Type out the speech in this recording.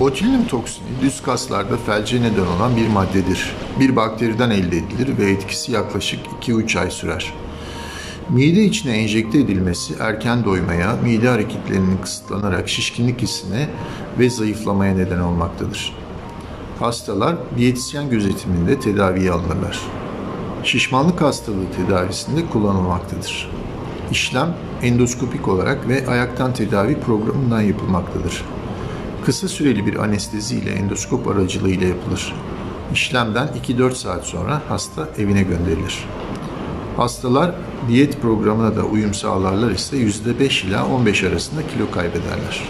Botulinum toksini düz kaslarda felce neden olan bir maddedir. Bir bakteriden elde edilir ve etkisi yaklaşık 2-3 ay sürer. Mide içine enjekte edilmesi erken doymaya, mide hareketlerinin kısıtlanarak şişkinlik hissine ve zayıflamaya neden olmaktadır. Hastalar diyetisyen gözetiminde tedaviye alınırlar. Şişmanlık hastalığı tedavisinde kullanılmaktadır. İşlem endoskopik olarak ve ayaktan tedavi programından yapılmaktadır. Kısa süreli bir anestezi ile endoskop aracılığıyla yapılır. İşlemden 2-4 saat sonra hasta evine gönderilir. Hastalar diyet programına da uyum sağlarlar ise %5 ila 15 arasında kilo kaybederler.